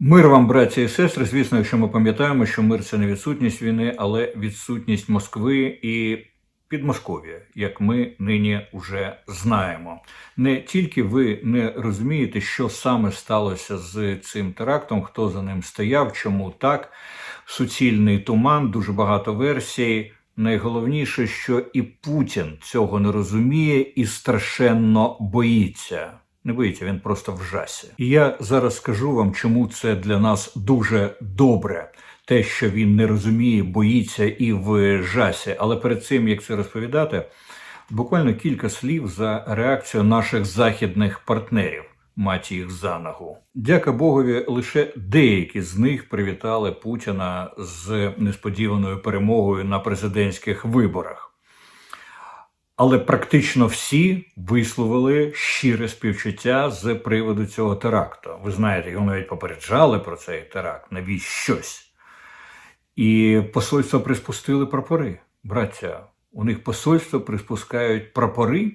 Мир вам, браті і сестри. Звісно, якщо ми пам'ятаємо, що мир це не відсутність війни, але відсутність Москви і Підмосков'я, як ми нині вже знаємо. Не тільки ви не розумієте, що саме сталося з цим терактом, хто за ним стояв, чому так. Суцільний туман, дуже багато версій. Найголовніше, що і Путін цього не розуміє і страшенно боїться. Не боїться, він просто в жасі. І я зараз скажу вам, чому це для нас дуже добре. Те, що він не розуміє, боїться і в жасі. Але перед цим як це розповідати, буквально кілька слів за реакцію наших західних партнерів. Маті їх за ногу. Дяка Богові, лише деякі з них привітали Путіна з несподіваною перемогою на президентських виборах. Але практично всі висловили щире співчуття з приводу цього теракту. Ви знаєте, його навіть попереджали про цей теракт, навіть щось. І посольство приспустили прапори. Браття, у них посольство приспускають прапори е,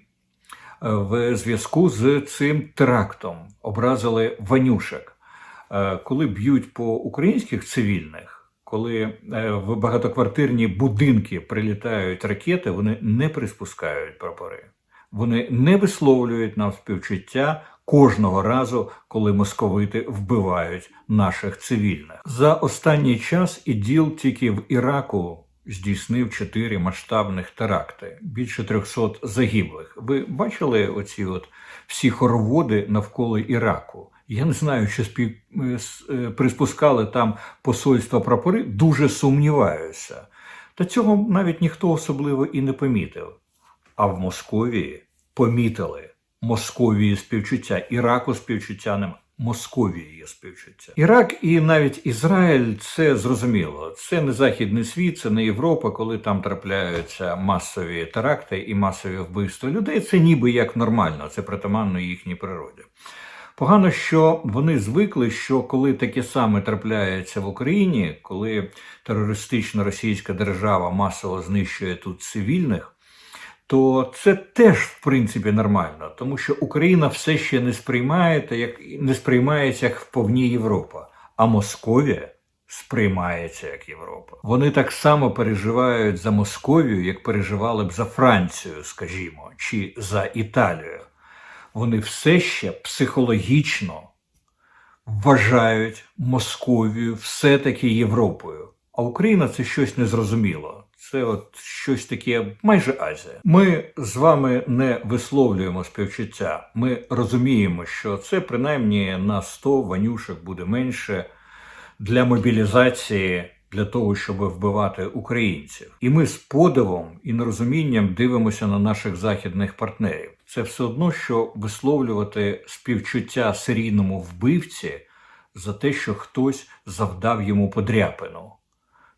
в зв'язку з цим терактом. Образили ванюшек. Е, Коли б'ють по українських цивільних, коли е, в багатоквартирні будинки прилітають ракети, вони не приспускають прапори. Вони не висловлюють нам співчуття кожного разу, коли московити вбивають наших цивільних. За останній час іділ тільки в Іраку здійснив чотири масштабних теракти, більше 300 загиблих. Ви бачили оці от всі хороводи навколо Іраку? Я не знаю, чи спів... е, е, приспускали там посольства прапори, дуже сумніваюся. Та цього навіть ніхто особливо і не помітив. А в Московії помітили Московії співчуття, Іраку співчуття нема. Московії співчуття. Ірак і навіть Ізраїль це зрозуміло. Це не західний світ, це не Європа, коли там трапляються масові теракти і масові вбивства людей. Це ніби як нормально, це притаманно їхній природі. Погано, що вони звикли, що коли таке саме трапляється в Україні, коли терористична російська держава масово знищує тут цивільних, то це теж в принципі нормально, тому що Україна все ще не сприймається як не сприймається як вповні Європа, а Московія сприймається як Європа. Вони так само переживають за Московію, як переживали б за Францію, скажімо, чи за Італію. Вони все ще психологічно вважають Московію все-таки Європою. А Україна це щось незрозуміло. Це от щось таке майже Азія. Ми з вами не висловлюємо співчуття. Ми розуміємо, що це принаймні на 100 ванюшок буде менше для мобілізації. Для того, щоб вбивати українців, і ми з подивом і нерозумінням дивимося на наших західних партнерів. Це все одно, що висловлювати співчуття серійному вбивці за те, що хтось завдав йому подряпину.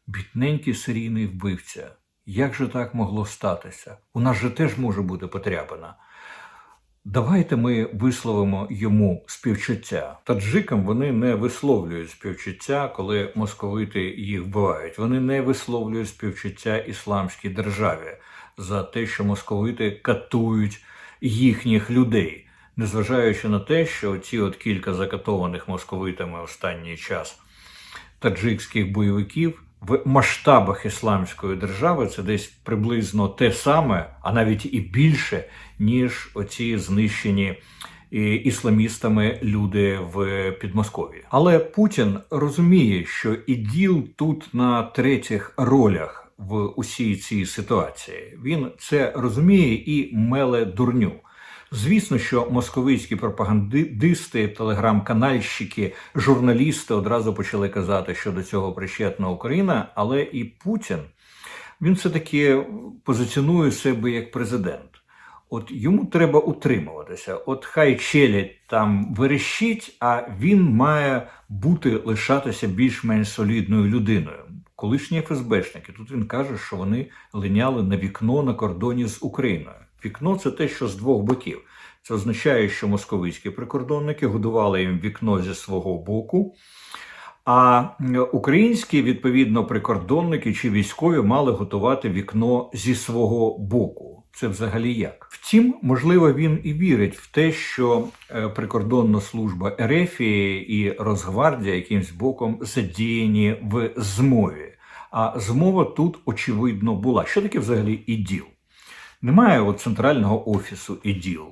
Бідненький серійний вбивця. Як же так могло статися? У нас же теж може бути потряпина. Давайте ми висловимо йому співчуття. Таджикам вони не висловлюють співчуття, коли московити їх вбивають. Вони не висловлюють співчуття ісламській державі за те, що московити катують їхніх людей, незважаючи на те, що ці от кілька закатованих московитами останній час таджикських бойовиків в масштабах ісламської держави це десь приблизно те саме, а навіть і більше, ніж оці знищені і ісламістами люди в Підмосков'ї. Але Путін розуміє, що іділ тут на третіх ролях в усій цій ситуації. Він це розуміє і меле дурню. Звісно, що московицькі пропагандисти, телеграм-канальщики, журналісти одразу почали казати, що до цього причетна Україна, але і Путін він все-таки позиціонує себе як президент. От йому треба утримуватися. От хай челядь там верещить, а він має бути лишатися більш-менш солідною людиною. Колишні ФСБшники. Тут він каже, що вони линяли на вікно на кордоні з Україною. Вікно це те, що з двох боків. Це означає, що московицькі прикордонники годували їм вікно зі свого боку. А українські, відповідно, прикордонники чи військові мали готувати вікно зі свого боку. Це взагалі як? Втім, можливо, він і вірить в те, що е, прикордонна служба Ерефії і Росгвардія якимсь боком задіяні в змові. А змова тут очевидно була. Що таке взагалі іділ? Немає от центрального офісу іділ,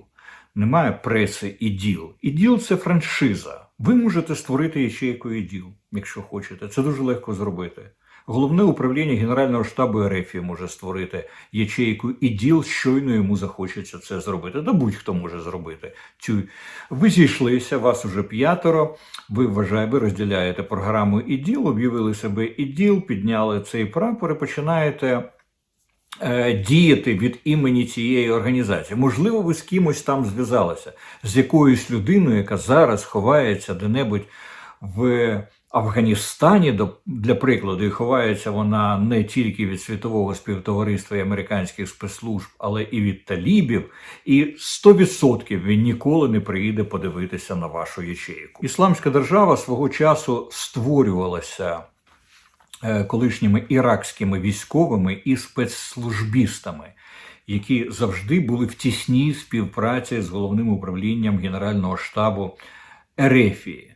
немає преси іділ. Іділ це франшиза. Ви можете створити ячейку іділ, якщо хочете. Це дуже легко зробити. Головне управління Генерального штабу РФ може створити ячейку іділ, щойно йому захочеться це зробити. Да будь-хто може зробити. Цю ви зійшлися, вас уже п'ятеро. Ви вважаєте, ви розділяєте програму іділ, об'явили себе іділ, підняли цей прапор і починаєте. е, Діяти від імені цієї організації. Можливо, ви з кимось там зв'язалися, з якоюсь людиною, яка зараз ховається де-небудь в Афганістані, для прикладу, і ховається вона не тільки від світового співтовариства і американських спецслужб, але і від талібів. І 100% він ніколи не приїде подивитися на вашу ячейку. Ісламська держава свого часу створювалася е, колишніми іракськими військовими і спецслужбістами, які завжди були в тісній співпраці з головним управлінням Генерального штабу Ерефії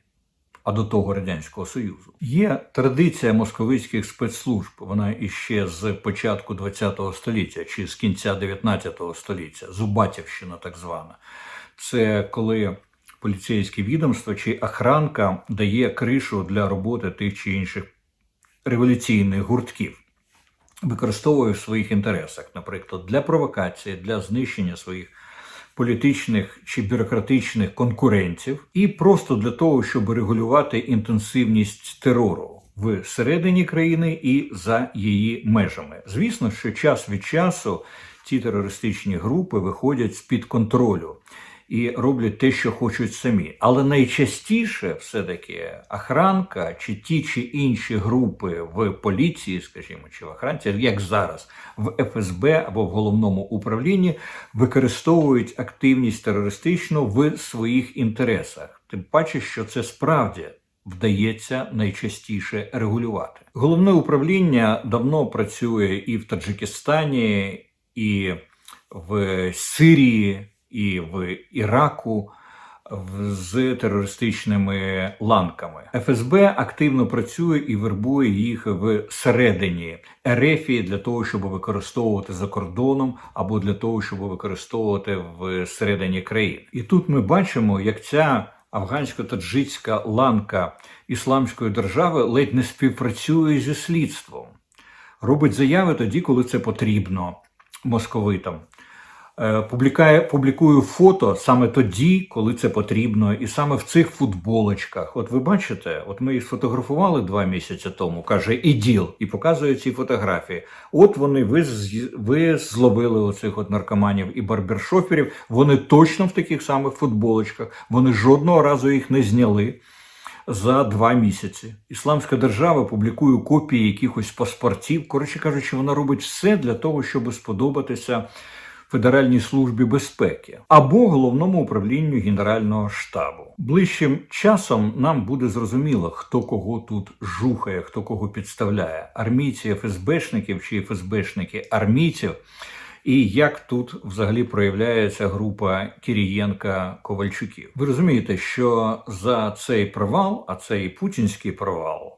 а до того Радянського Союзу. Є традиція московицьких спецслужб, вона іще з початку ХХ століття чи з кінця 19 століття, Зубатівщина так звана. Це коли поліцейське відомство чи охранка дає кришу для роботи тих чи інших революційних гуртків. Використовує в своїх інтересах, наприклад, для провокації, для знищення своїх політичних чи бюрократичних конкурентів, і просто для того, щоб регулювати інтенсивність терору В середині країни і за її межами. Звісно, що час від часу ці терористичні групи виходять з під контролю. І роблять те, що хочуть самі. Але найчастіше все-таки охранка чи ті чи інші групи в поліції, скажімо, чи в охранці, як зараз, в ФСБ або в головному управлінні використовують активність терористичну в своїх інтересах. Тим паче, що це справді вдається найчастіше регулювати. Головне управління давно працює і в Таджикистані, і в Сирії, і в Іраку. З терористичними ланками ФСБ активно працює і вербує їх всередині Ерефії для того, щоб використовувати за кордоном або для того, щоб використовувати всередині країн. І тут ми бачимо, як ця афгансько-таджицька ланка ісламської держави ледь не співпрацює зі слідством, робить заяви тоді, коли це потрібно московитам. Е, Публікає, публікую фото саме тоді, коли це потрібно, і саме в цих футболочках. От ви бачите, от ми їх сфотографували два місяці тому, каже іділ, і показує ці фотографії. От вони, ви, ви зловили оцих от наркоманів і барбершоферів. Вони точно в таких самих футболочках. Вони жодного разу їх не зняли. За два місяці ісламська держава публікує копії якихось паспортів. Коротше кажучи, вона робить все для того, щоб сподобатися Федеральній службі безпеки або головному управлінню Генерального штабу. Ближчим часом нам буде зрозуміло, хто кого тут жухає, хто кого підставляє: армійці ФСБшників чи ФСБшники армійців. І як тут взагалі проявляється група Кірієнка Ковальчуків? Ви розумієте, що за цей провал, а це і путінський провал,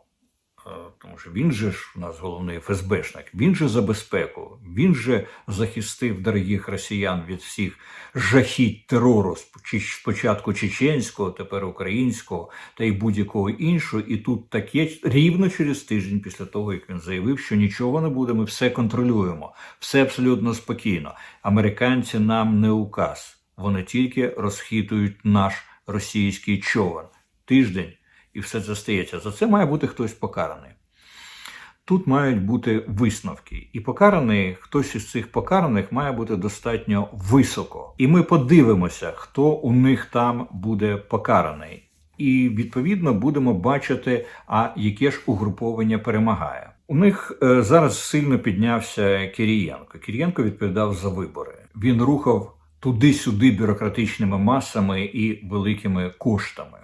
тому що він же ж у нас головний ФСБшник, він же за безпеку, він же захистив дорогих росіян від всіх жахіть терору спочатку чеченського, тепер українського та й будь-якого іншого. І тут таке рівно через тиждень після того, як він заявив, що нічого не буде, ми все контролюємо, все абсолютно спокійно. Американці нам не указ, вони тільки розхитують наш російський човен. Тиждень і все це стається. За це має бути хтось покараний. Тут мають бути висновки, і покараний хтось із цих покараних має бути достатньо високо. І ми подивимося, хто у них там буде покараний. І відповідно будемо бачити, а яке ж угруповання перемагає. У них е, зараз сильно піднявся Кирієнко. Кирієнко відповідав за вибори. Він рухав туди-сюди бюрократичними масами і великими коштами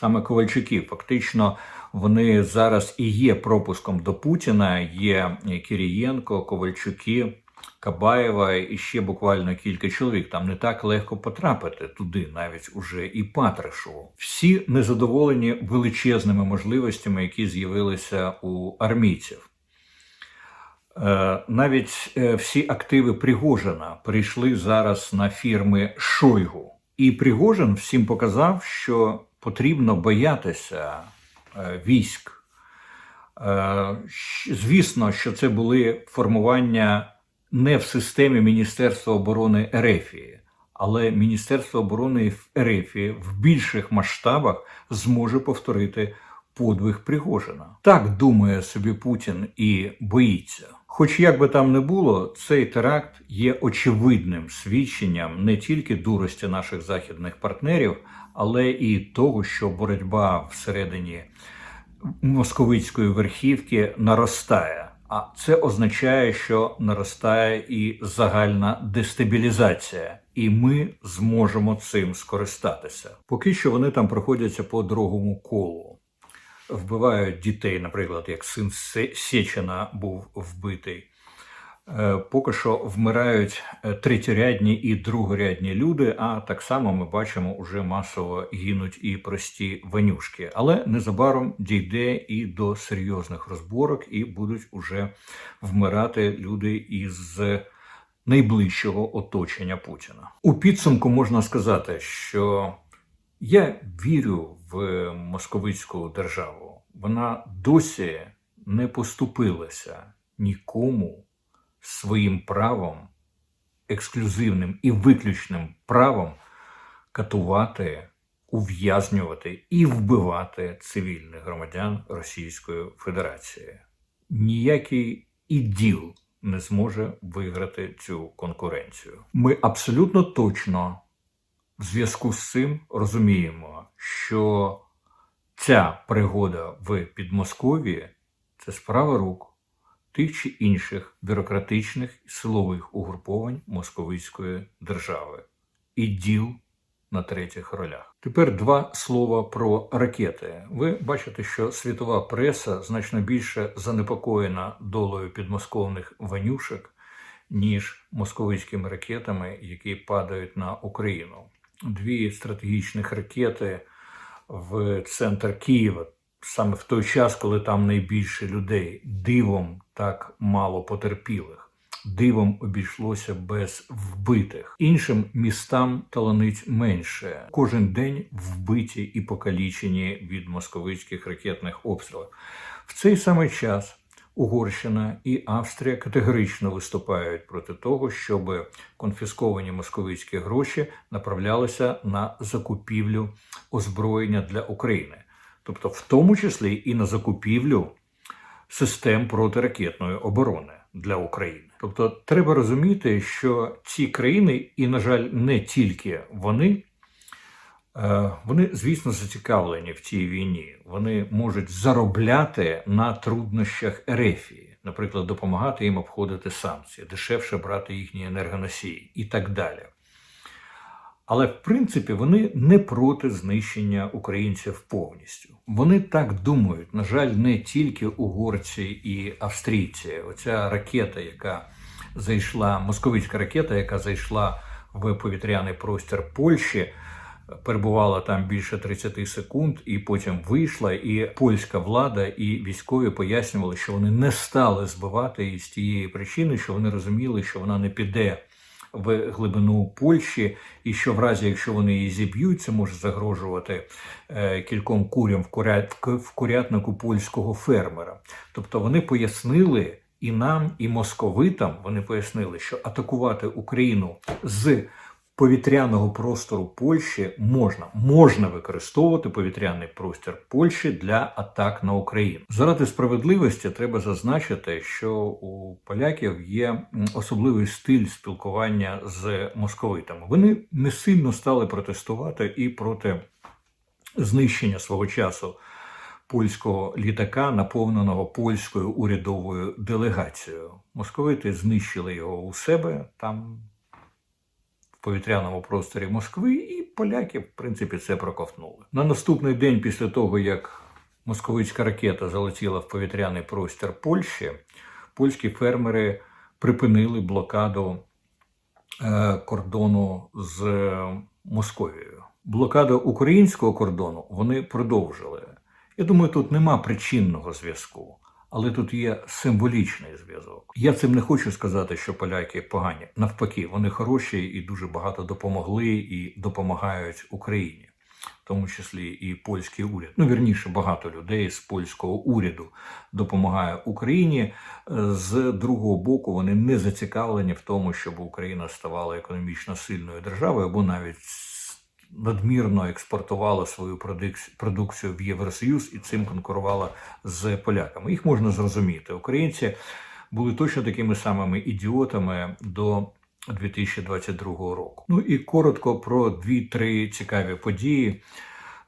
саме Ковальчуки. Фактично, вони зараз і є пропуском до Путіна. Є Кирієнко, Ковальчуки, Кабаєва і ще буквально кілька чоловік. Там не так легко потрапити туди, навіть уже і Патришеву. Всі незадоволені величезними можливостями, які з'явилися у армійців. Е, Навіть е, всі активи Пригожина перейшли зараз на фірми Шойгу. І Пригожин всім показав, що потрібно боятися е, військ. Е, Звісно, що це були формування не в системі Міністерства оборони Ерефії, але Міністерство оборони Ерефії в більших масштабах зможе повторити подвиг Пригожина. Так думає собі Путін і боїться. Хоч як би там не було, цей теракт є очевидним свідченням не тільки дурості наших західних партнерів, але і того, що боротьба всередині московицької верхівки наростає. А це означає, що наростає і загальна дестабілізація, і ми зможемо цим скористатися. Поки що вони там проходяться по другому колу. Вбивають дітей, наприклад, як син Се- Сєчина був вбитий. Е, Поки що вмирають е, третьорядні і другорядні люди, а так само ми бачимо, уже масово гинуть і прості ванюшки. Але незабаром дійде і до серйозних розборок, і будуть уже вмирати люди із найближчого оточення Путіна. У підсумку можна сказати, що я вірю в московицьку державу. Вона досі не поступилася нікому своїм правом, ексклюзивним і виключним правом катувати, ув'язнювати і вбивати цивільних громадян Російської Федерації. Ніякий іділ не зможе виграти цю конкуренцію. Ми абсолютно точно в зв'язку з цим розуміємо, що ця пригода в Підмосков'ї це справа рук тих чи інших бюрократичних і силових угруповань московицької держави і діл на третіх ролях. Тепер два слова про ракети. Ви бачите, що світова преса значно більше занепокоєна долею підмосковних ванюшек, ніж московицькими ракетами, які падають на Україну. Дві стратегічних ракети в центр Києва саме в той час, коли там найбільше людей, дивом так мало потерпілих. Дивом обійшлося без вбитих. Іншим містам таланить менше. Кожен день вбиті і покалічені від московицьких ракетних обстрілів. В цей самий час Угорщина і Австрія категорично виступають проти того, щоб конфісковані московицькі гроші направлялися на закупівлю озброєння для України тобто в тому числі і на закупівлю систем протиракетної оборони для України. Тобто, треба розуміти, що ці країни, і, на жаль, не тільки вони, е, вони, звісно, зацікавлені в цій війні. Вони можуть заробляти на труднощах Ерефії, наприклад, допомагати їм обходити санкції, дешевше брати їхні енергоносії і так далі. Але в принципі вони не проти знищення українців повністю. Вони так думають. На жаль, не тільки угорці і австрійці. Оця ракета, яка зайшла, московицька ракета, яка зайшла в повітряний простір Польщі, перебувала там більше 30 секунд, і потім вийшла. І польська влада і військові пояснювали, що вони не стали збивати її з тієї причини, що вони розуміли, що вона не піде в глибину Польщі, і що в разі, якщо вони її зіб'ють, це може загрожувати е, кільком курям в, курят, в курятнику польського фермера. Тобто вони пояснили і нам, і московитам, вони пояснили, що атакувати Україну з повітряного простору Польщі можна. Можна використовувати повітряний простір Польщі для атак на Україну. Заради справедливості треба зазначити, що у поляків є особливий стиль спілкування з московитами. Вони не сильно стали протестувати і проти знищення свого часу. Польського літака, наповненого польською урядовою делегацією. Московити знищили його у себе там повітряному просторі Москви, і поляки, в принципі, це проковтнули. На наступний день, після того, як московицька ракета залетіла в повітряний простір Польщі, польські фермери припинили блокаду е, кордону з Московією. Блокаду українського кордону вони продовжили. Я думаю, тут нема причинного зв'язку, але тут є символічний зв'язок. Я цим не хочу сказати, що поляки погані. Навпаки, вони хороші і дуже багато допомогли і допомагають Україні, в тому числі і польський уряд. Ну, вірніше, багато людей з польського уряду допомагає Україні. Е, З другого боку, вони не зацікавлені в тому, щоб Україна ставала економічно сильною державою або навіть надмірно експортувала свою продукцію в Євросоюз і цим конкурувала з поляками. Їх можна зрозуміти. Українці були точно такими самими ідіотами до 2022 року. Ну і коротко про дві-три цікаві події.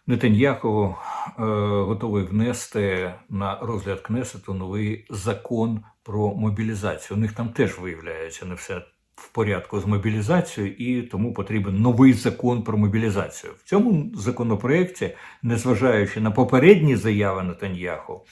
Нетаньяху е, готовий внести на розгляд Кнесету новий закон про мобілізацію. У них там теж виявляється не все в порядку з мобілізацією, і тому потрібен новий закон про мобілізацію. В цьому законопроекті, незважаючи на попередні заяви Нетаньяху,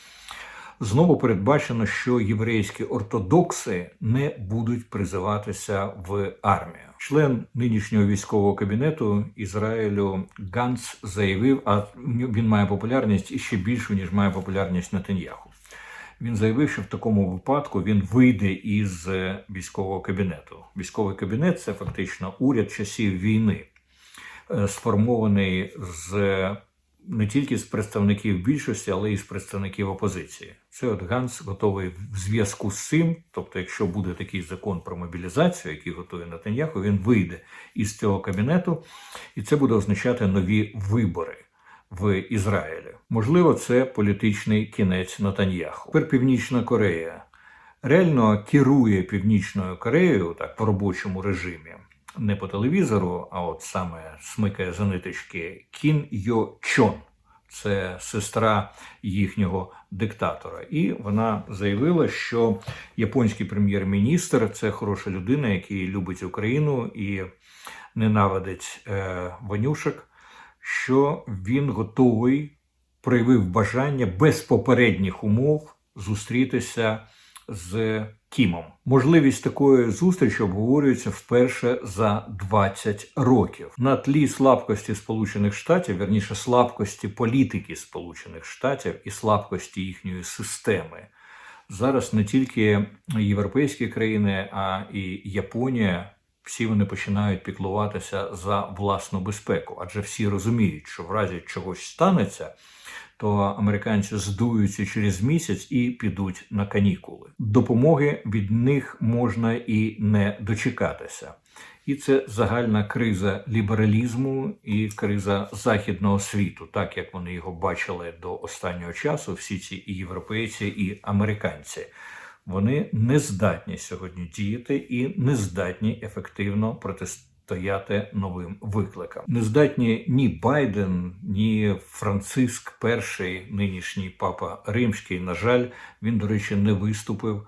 знову передбачено, що єврейські ортодокси не будуть призиватися в армію. Член нинішнього військового кабінету Ізраїлю Ганц заявив, а він має популярність і ще більшу ніж має популярність Нетаньяху. Він заявив, що в такому випадку він вийде із е, військового кабінету. Військовий кабінет це фактично уряд часів війни, е, сформований з не тільки з представників більшості, але й з представників опозиції. Це от Ганс готовий в зв'язку з цим. Тобто, якщо буде такий закон про мобілізацію, який готує Натаньяху, він вийде із цього кабінету, і це буде означати нові вибори в Ізраїлі. Можливо, це політичний кінець Натаньяху. Тепер Північна Корея реально керує Північною Кореєю так по робочому режимі. Не по телевізору, а от саме смикає за ниточки Кін Йо Чон. Це сестра їхнього диктатора. І вона заявила, що японський прем'єр-міністр це хороша людина, який любить Україну і ненавидить е, вонюшек, що він готовий проявив бажання без попередніх умов зустрітися з Кімом. Можливість такої зустрічі обговорюється вперше за 20 років на тлі слабкості Сполучених Штатів, верніше слабкості політики Сполучених Штатів і слабкості їхньої системи. Зараз не тільки європейські країни, а і Японія. Всі вони починають піклуватися за власну безпеку, адже всі розуміють, що в разі чогось станеться, то американці здуються через місяць і підуть на канікули. Допомоги від них можна і не дочекатися. І це загальна криза лібералізму і криза західного світу, так як вони його бачили до останнього часу, всі ці і європейці, і американці. Вони не здатні сьогодні діяти і не здатні ефективно протистояти новим викликам. Не здатні ні Байден, ні Франциск, перший нинішній папа Римський. На жаль, він, до речі, не виступив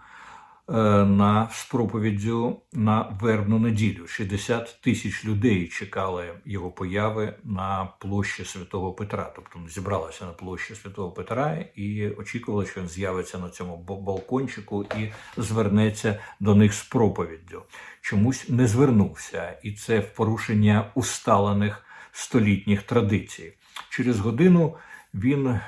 на з проповіддю на вербну неділю. 60 тисяч людей чекали його появи на площі Святого Петра. Тобто зібралися на площі Святого Петра і очікували, що він з'явиться на цьому балкончику і звернеться до них з проповіддю. Чомусь не звернувся, і це в порушення усталених столітніх традицій. Через годину він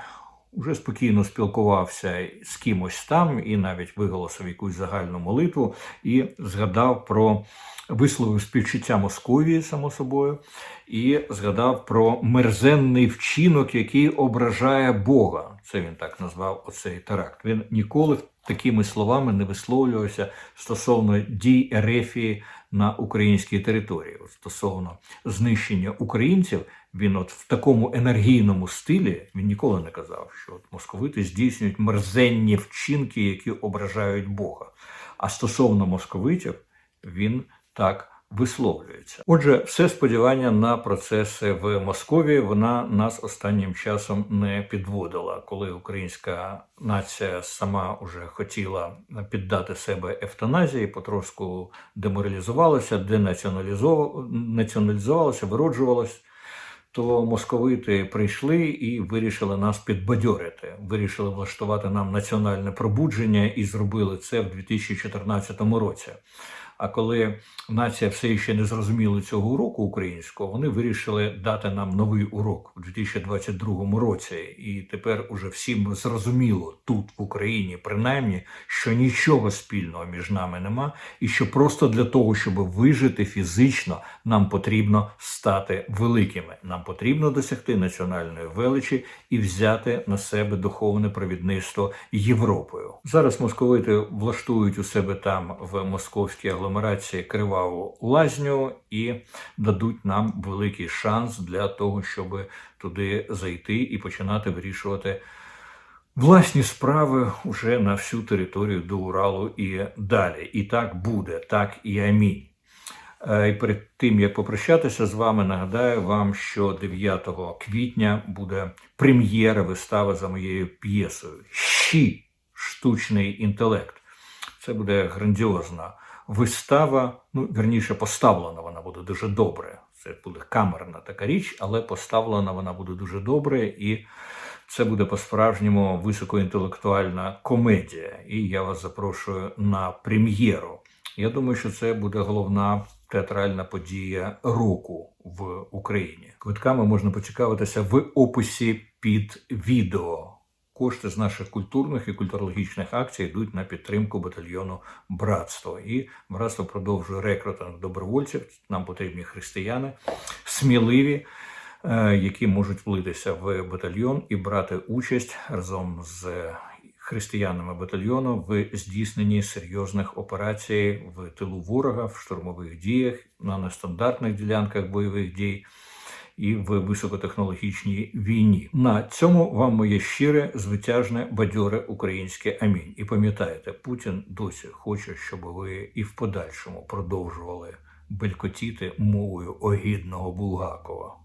уже спокійно спілкувався з кимось там і навіть виголосив якусь загальну молитву і згадав про висловив співчуття Московії, само собою, і згадав про мерзенний вчинок, який ображає Бога. Це він так назвав оцей теракт. Він ніколи такими словами не висловлювався стосовно дій Ерефії на українській території. Стосовно знищення українців, він от в такому енергійному стилі він ніколи не казав, що от московити здійснюють мерзенні вчинки, які ображають Бога. А стосовно московитів, він так висловлюється. Отже, все сподівання на процеси в Московії вона нас останнім часом не підводила, коли українська нація сама уже хотіла піддати себе евтаназії, потрошку деморалізувалася, денаціоналізов- націоналізувалася, вироджувалася. то московити прийшли і вирішили нас підбадьорити. Вирішили влаштувати нам національне пробудження і зробили це в 2014 році. А коли нація все ще не зрозуміла цього уроку українського, вони вирішили дати нам новий урок у 2022 році. І тепер уже всім зрозуміло тут в Україні, принаймні, що нічого спільного між нами нема, і що просто для того, щоб вижити фізично, нам потрібно стати великими. Нам потрібно досягти національної величі і взяти на себе духовне провідництво Європою. Зараз московити влаштують у себе там в московській агломерації криваву лазню і дадуть нам великий шанс для того, щоб туди зайти і починати вирішувати власні справи уже на всю територію до Уралу і далі. І так буде, так і амінь. Е, І перед тим як попрощатися з вами, нагадаю вам, що 9 квітня буде прем'єра вистави за моєю п'єсою Щі штучний інтелект. Це буде грандіозна вистава. Ну, верніше, поставлена вона буде дуже добре. Це буде камерна така річ, але поставлена вона буде дуже добре, і це буде по-справжньому високоінтелектуальна комедія. І я вас запрошую на прем'єру. Я думаю, що це буде головна театральна подія року в Україні. Квитками можна поцікавитися в описі під відео. Кошти з наших культурних і культурологічних акцій йдуть на підтримку батальйону Братство. І братство продовжує рекрутинг добровольців. Нам потрібні християни, сміливі, е, які можуть влитися в батальйон і брати участь разом з християнами батальйону в здійсненні серйозних операцій в тилу ворога, в штурмових діях, на нестандартних ділянках бойових дій і в високотехнологічній війні. На цьому вам моє щире, звитяжне, бадьоре українське амінь. І пам'ятаєте, Путін досі хоче, щоб ви і в подальшому продовжували белькотіти мовою огідного Булгакова.